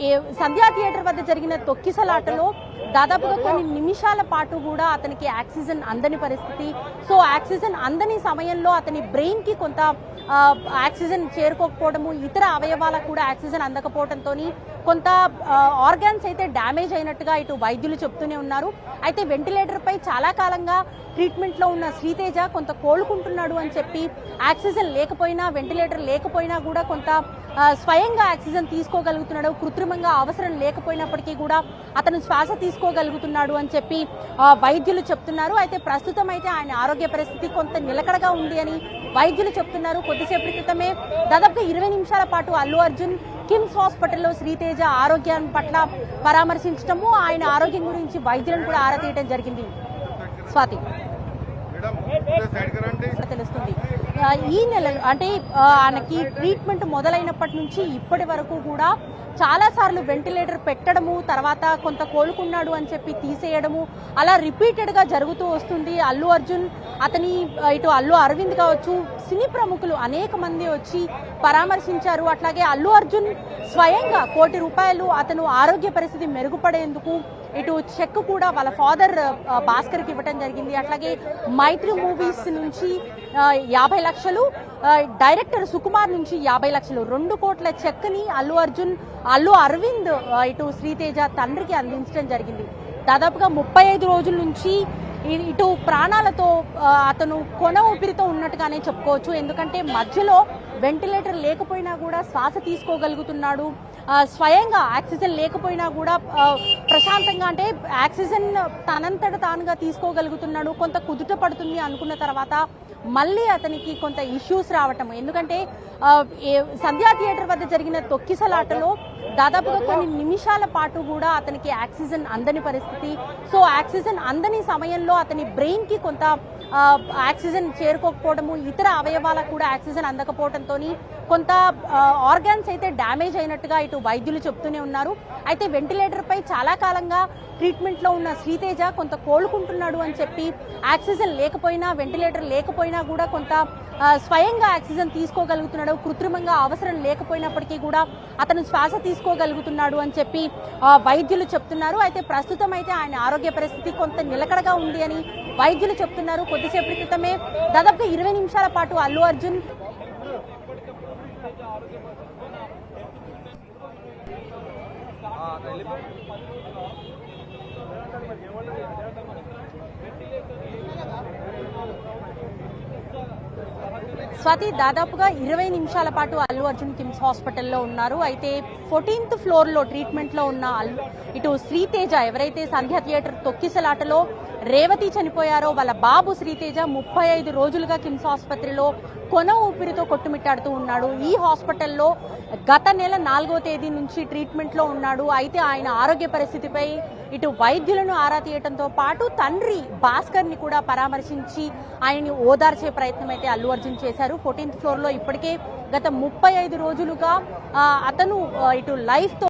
ఏ- సంధ్యా theatre వద్ద జరిగిన తొక్కిసలాటలో దాదాపుగా కొన్ని నిమిషాల పాటు కూడా అతనికి ఆక్సిజన్ అందని పరిస్థితి. సో ఆక్సిజన్ అందని సమయంలో అతని బ్రెయిన్కి కొంత ఆక్సిజన్ చేరుకోకపోవడము ఇతర అవయవాలకు కూడా ఆక్సిజన్ అందకపోవడంతో కొంత ఆర్గాన్స్ అయితే డ్యామేజ్ అయినట్టుగా ఇటు వైద్యులు చెప్తూనే ఉన్నారు. అయితే వెంటిలేటర్పై చాలా కాలంగా ట్రీట్మెంట్లో ఉన్న శ్రీతేజ కొంత కోలుకుంటున్నాడు అని చెప్పి ఆక్సిజన్ లేకపోయినా వెంటిలేటర్ లేకపోయినా కూడా కొంత స్వయంగా ఆక్సిజన్ తీసుకోగలుగుతున్నాడు. కృత్రిమంగా అవసరం లేకపోయినప్పటికీ కూడా అతను శ్వాస తీసుకోగలుగుతున్నాడు అని చెప్పి వైద్యులు చెప్తున్నారు. అయితే ప్రస్తుతం అయితే ఆయన ఆరోగ్య పరిస్థితి కొంత నిలకడగా ఉంది అని వైద్యులు చెప్తున్నారు. కొద్దిసేపటి క్రితమే దాదాపుగా ఇరవై నిమిషాల పాటు అల్లు అర్జున్ కిమ్స్ హాస్పిటల్లో శ్రీతేజ ఆరోగ్యం పట్ల పరామర్శించడము ఆయన ఆరోగ్యం గురించి వైద్యులను కూడా ఆరా తీయడం జరిగింది. స్వాతి. తెలుస్తుంది. ఈ నెల అంటే ఆయనకి ట్రీట్మెంట్ మొదలైనప్పటి నుంచి ఇప్పటి వరకు కూడా చాలా సార్లు వెంటిలేటర్ పెట్టడము తర్వాత కొంత కోలుకున్నాడు అని చెప్పి తీసేయడము అలా రిపీటెడ్గా జరుగుతూ వస్తుంది. అల్లు అర్జున్ అతని ఇటు అల్లు అరవింద్ కావచ్చు సినీ ప్రముఖులు అనేక మంది వచ్చి పరామర్శించారు. అట్లాగే అల్లు అర్జున్ స్వయంగా కోటి రూపాయలు అతను ఆరోగ్య పరిస్థితి మెరుగుపడేందుకు ఇటు చెక్ కూడా వాళ్ళ ఫాదర్ భాస్కర్కి ఇవ్వడం జరిగింది. అట్లాగే మైత్రి మూవీస్ నుంచి యాభై లక్షలు డైరెక్టర్ సుకుమార్ నుంచి యాభై లక్షలు. రెండు కోట్ల చెక్ని అల్లు అర్జున్ అల్లు అరవింద్ ఇటు శ్రీతేజ తండ్రికి అందించడం జరిగింది. దాదాపుగా ముప్పై ఐదు రోజుల నుంచి ఇటు ప్రాణాలతో ఆ, అతను కొన ఊపిరితో ఉన్నట్టుగానే చెప్పుకోవచ్చు. ఎందుకంటే మధ్యలో వెంటిలేటర్ లేకపోయినా కూడా శ్వాస తీసుకోగలుగుతున్నాడు. స్వయంగా ఆక్సిజన్ లేకపోయినా కూడా ప్రశాంతంగా అంటే ఆక్సిజన్ తనంతట తానుగా తీసుకోగలుగుతున్నాడు. కొంత కుదుట పడుతుంది అనుకున్న తర్వాత మళ్ళీ అతనికి కొంత ఇష్యూస్ రావటం. ఎందుకంటే సంధ్యా థియేటర్ వద్ద జరిగిన తొక్కిసలాటలో దాదాపుగా కొన్ని నిమిషాల పాటు కూడా అతనికి ఆక్సిజన్ అందని పరిస్థితి. సో ఆక్సిజన్ అందని సమయంలో అతని బ్రెయిన్కి కొంత ఆక్సిజన్ చేరుకోకపోవడము ఇతర అవయవాలకు కూడా ఆక్సిజన్ అందకపోవడంతో కొంత ఆర్గాన్స్ అయితే డ్యామేజ్ అయినట్టుగా ఇటు వైద్యులు చెప్తూనే ఉన్నారు. అయితే వెంటిలేటర్ పై చాలా కాలంగా ట్రీట్మెంట్లో ఉన్న శ్రీతేజ కొంత కోలుకుంటున్నాడు అని చెప్పి ఆక్సిజన్ లేకపోయినా వెంటిలేటర్ లేకపోయినా కూడా కొంత స్వయంగా ఆక్సిజన్ తీసుకోగలుగుతున్నాడు కృత్రిమంగా అవసరం లేకపోయినప్పటికీ కూడా అతను శ్వాస తీసుకోగలుగుతున్నాడు అని చెప్పి వైద్యులు చెప్తున్నారు. అయితే ప్రస్తుతం అయితే ఆయన ఆరోగ్య పరిస్థితి కొంత నిలకడగా ఉంది అని వైద్యులు చెప్తున్నారు. కొద్దిసేపటి క్రితమే దాదాపుగా ఇరవై నిమిషాల పాటు అల్లు అర్జున్ స్వాతి దాదాపుగా ఇరవై నిమిషాల పాటు అల్లు అర్జున్ కిమ్స్ హాస్పిటల్లో ఉన్నారు. అయితే ఫోర్టీన్త్ ఫ్లోర్లో ట్రీట్మెంట్లో ఉన్న అల్లు ఇటు శ్రీతేజ ఎవరైతే సంధ్య థియేటర్ తొక్కిసలాటలో రేవతి చనిపోయారో వాళ్ళ బాబు శ్రీతేజ ముప్పై ఐదు రోజులుగా కిమ్స్ ఆసుపత్రిలో కొన ఊపిరితో కొట్టుమిట్టాడుతూ ఉన్నాడు. ఈ హాస్పిటల్లో గత నెల నాలుగో తేదీ నుంచి ట్రీట్మెంట్లో ఉన్నాడు. అయితే ఆయన ఆరోగ్య పరిస్థితిపై ఇటు వైద్యులను ఆరా తీయటంతో పాటు తండ్రి భాస్కర్ని కూడా పరామర్శించి ఆయనని ఓదార్చే ప్రయత్నం అయితే అల్లు అర్జున్ చేశారు. ఫోర్టీన్త్ ఫ్లోర్లో ఇప్పటికే గత ముప్పై ఐదు రోజులుగా అతను ఇటు లైఫ్తో